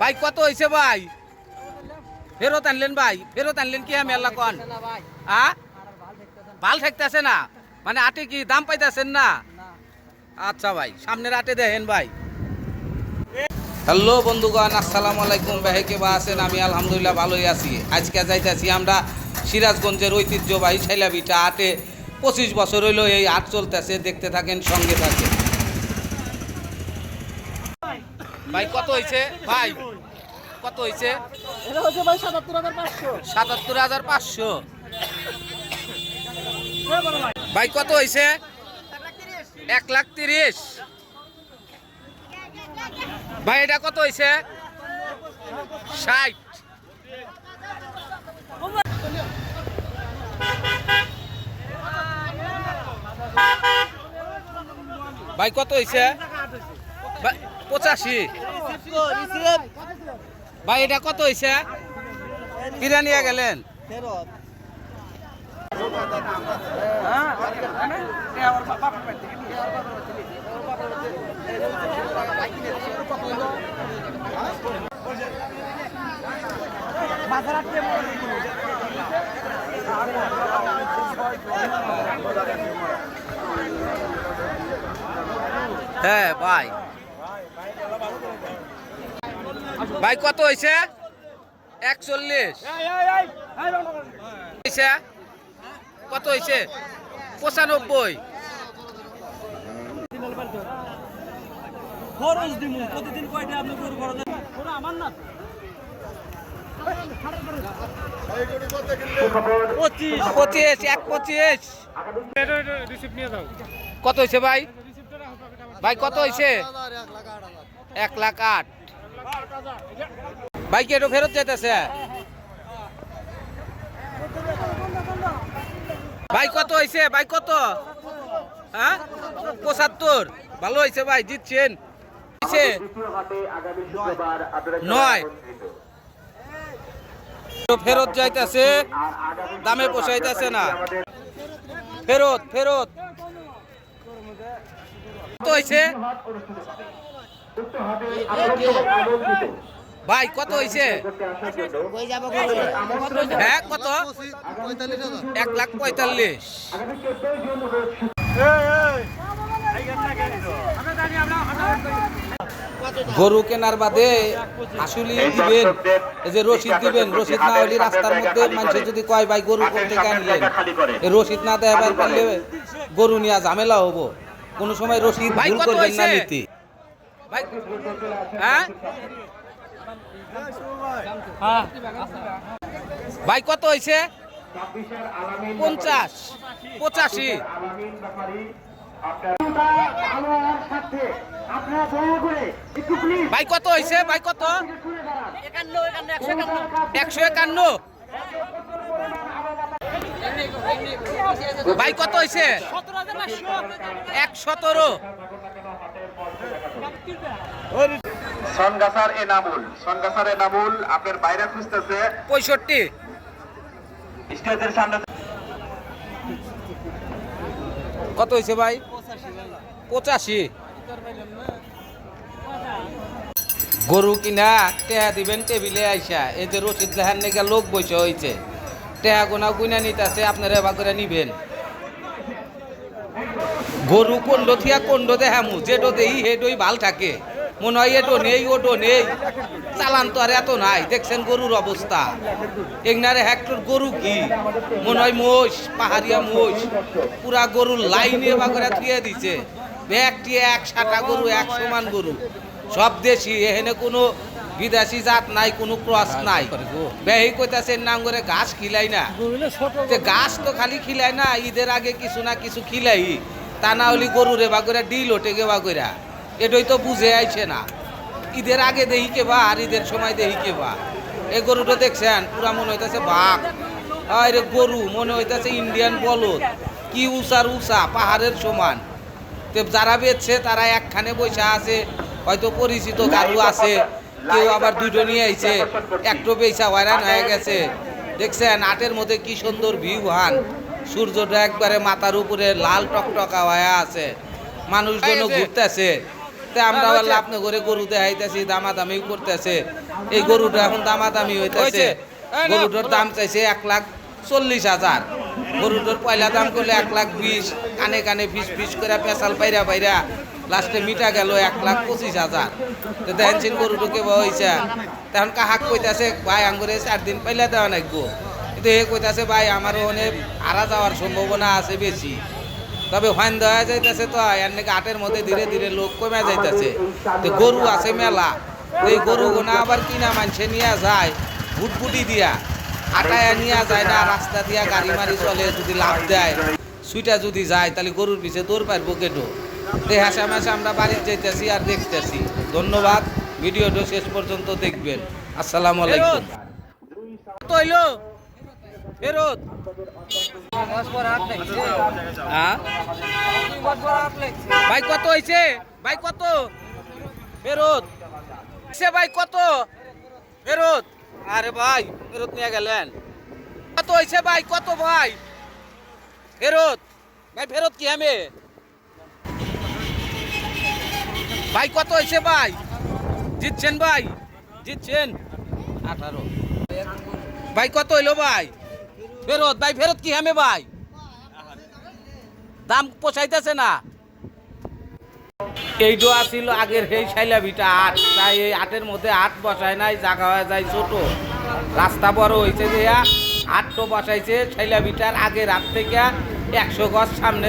ভাই, কত হয়েছে ভাই? ফেরত আনলেন ভাই, ফেরত আনলেন কি আমি আল্লাহ কন? আ? ভালো ঠেকতেছে না? মানে আটে কি দাম পাইতেছেন না? আচ্ছা ভাই, সামনের আটে দেখেন ভাই। হ্যালো বন্ধুগণ, আসসালামু আলাইকুম। বেহেকে বা আছেন? আমি আলহামদুলিল্লাহ ভালোই আছি। আজকে যাইতেছি আমরা সিরাজগঞ্জের ঐতিহ্যবাহী ছেলাবিটা আটে। পঁচিশ বছর হইল এই আট চলতেছে, দেখতে থাকেন, সঙ্গে থাকেন। ভাই কত হয়েছে ভাই কত হয়েছে সাতাত্তর হাজার পাঁচশো। ভাই কত হয়েছে এক লাখ তিরিশ। ভাই এটা কত হয়েছে ষাট। ভাই কত হয়েছে পঁচাশি। ভাই এটা কত হয়েছে কিরা নিয়ে গেলেন হ্যাঁ ভাই। ভাই কত হয়েছে একচল্লিশ। হয়েছে কত হয়েছে পঁচানব্বই। খরচ দিমু প্রতিদিন কয়টা আপনি গরু খরচ আমার না পঁচিশ। পঁচিশ এক পঁচিশ। কত হয়েছে ভাই? ভাই কত হয়েছে এক লাখ আট। ভাই একটু ফেরত যেতেছে ভাই কত হয়েছে ভাই কত? হ্যাঁ? পঁচাত্তর। ভালো হয়েছে ভাই, জিতছেন। নয়। ফেরত যাইতেছে। দামে পোষাইতেছে না। ফেরত ফেরত। কত হয়েছে ভাই কত হয়েছে হ্যাঁ কত? এক লাখ পঁয়তাল্লিশ। গরু কেনার বাদে আসলে দিবেন এই যে রসিদ দিবেন রসিদ না হলে রাস্তার মধ্যে মানুষ যদি কয় ভাই গরু কোন থেকে আনলেন? রসিদ না দেওয়ার পারলে গরু নিয়ে ঝামেলা হব। কোনো সময় রসিদ ভুল করবেন না নিতে। ভাই হ্যাঁ? ভাই, কত হয়েছে? পঞ্চাশ। পঁচাশি। ভাই, কত হয়েছে? ভাই, কত? একশো একান্ন। ভাই, কত হয়েছে? এক সতেরো। সনগাছার এনামুল সনগাছার এনামুল আপনার বাইরে খুঁজতেছে। পঁয়ষট্টি। স্টেজের সামনে কত হয়েছে ভাই? পঁচাশি। গরু কিনা টেহা দিবেন টেবিলে আইসা। এই যে রসিদ লেহার নেগা লোক বসে হয়েছে টেহা গোনা গুনা নিতেছে আপনারা এবার করে নিবেন। গরু কোন্ড থিয়া কোন্ড দেখামু যেটো দেই হেডই ভালো থাকে। মনে হয় এটো নেই ওটো নেই। চালান তো আর এত নাই। দেখছেন গরুর অবস্থা। এগনারে হেক্টর গরু কি? মনে হয় মোষ পাহাড়িয়া মোষ। পুরা গরুর লাইনে বা করে থুয়ে দিছে। একটি এক সাটা গরু এক সমান গরু। সব দেশি এখানে কোনো বিদেশি জাত নাই কোনো ক্রস নাই। বেহি কইতাছে নাম করে ঘাস খিলাই না। যে গাছ তো খালি খিলাই না ঈদের আগে কিছু না কিছু খিলাই। তা না হলে গরুরে বা করে ডিল ওটে গে বা কইরা। এটাই তো বুঝে আইছে না। ঈদের আগে দেহি কে বা, আর ঈদের সময় দেহি কে বা। এই গরুটা দেখছেন? পুরা মনে হইতাছে বাঘ। আরে গরু, মনে হইতাছে ইন্ডিয়ান বলদ। কি উষার উষা পাহাড়ের সমান। তো যারা বেচছে, তারা একখানে বৈশা আছে। হয়তো পরিচিত গারু আছে। কেউ আবার দুটো নিয়ে আইছে। একটু বেচা হয়রান হয়ে গেছে। দেখছেন? আটের মধ্যে কি সুন্দর ভিউ হান। সূর্যটা একবারে মাথার উপরে লাল টকটকা হয়ে আছে। মানুষজন ঘুরতেছে। তে আমরা বললে আপনি করে গরু দেখাইতেছি দামাদামি করতেছে। এই গরুটা এখন দামাদামি হইতেছে। গরুটার দাম চাইছে এক লাখ চল্লিশ হাজার। গরুটার পয়লা দাম করলে এক লাখ বিশ কানে কানে ফিস ফিস করে পেঁচাল পাইরা পাইরা লাস্টে মিটা গেল এক লাখ পঁচিশ হাজার। তো দেখেন গরুটা কেবা হয়েছে তখন কাহাক কইতাছে ভাই আঙ্গুরে চার দিন পাইলে দেওয়া নাকবো এ কইতাছে, ভাই, আমারও অনেক আড়া যাওয়ার সম্ভাবনা আছে বেশি। তবে ফাইন দেওয়া যাইতেছে তো, এর নাকি আটের মধ্যে ধীরে ধীরে লোক কমে যাইতেছে। তো গরু আছে মেলা এই গরু গোনা আবার কিনা মানছে নিয়ে যায়, ভুটভুটি দিয়া। আটায় নিয়ে যায় না, রাস্তা দিয়া গাড়ি মারি চলে, যদি লাভ দেয়, সুইটা যদি যায়, তাহলে গরুর পিছে দৌড় পারব কেটো? তো হাসা মাসে আমরা বাড়িতে যাইতেছি আর দেখতেছি। ধন্যবাদ, ভিডিওটা শেষ পর্যন্ত দেখবেন। আসসালামু আলাইকুম। হইল ফেরত। হ্যাঁ? ভাই কত হয়েছে ভাই কত? ফেরত। সে ভাই কত? ফেরত। আরে ভাই, ফেরত নিয়ে গেলেন। কত হয়েছে ভাই? কত ভাই? ফেরত। ভাই, ফেরত কি আমি? ভাই, কত হয়েছে ভাই? জিতছেন ভাই? জিতছেন। আঠারো। ভাই, কত হইল ভাই? ফেরত, ভাই, ফেরত কি হামে ভাই? দাম পোষাইতেছে না। এইটো আসিল আগের সেই শাইলা ভিটা আট, তাই এই আটের মধ্যে আট বসায় নাই, জাগা হয়ে যায় ছোট। রাস্তা বড় হয়েছে যে, আটটো বসাইছে সাইলাভিটার আগের হাত থেকে একশো গজ সামনে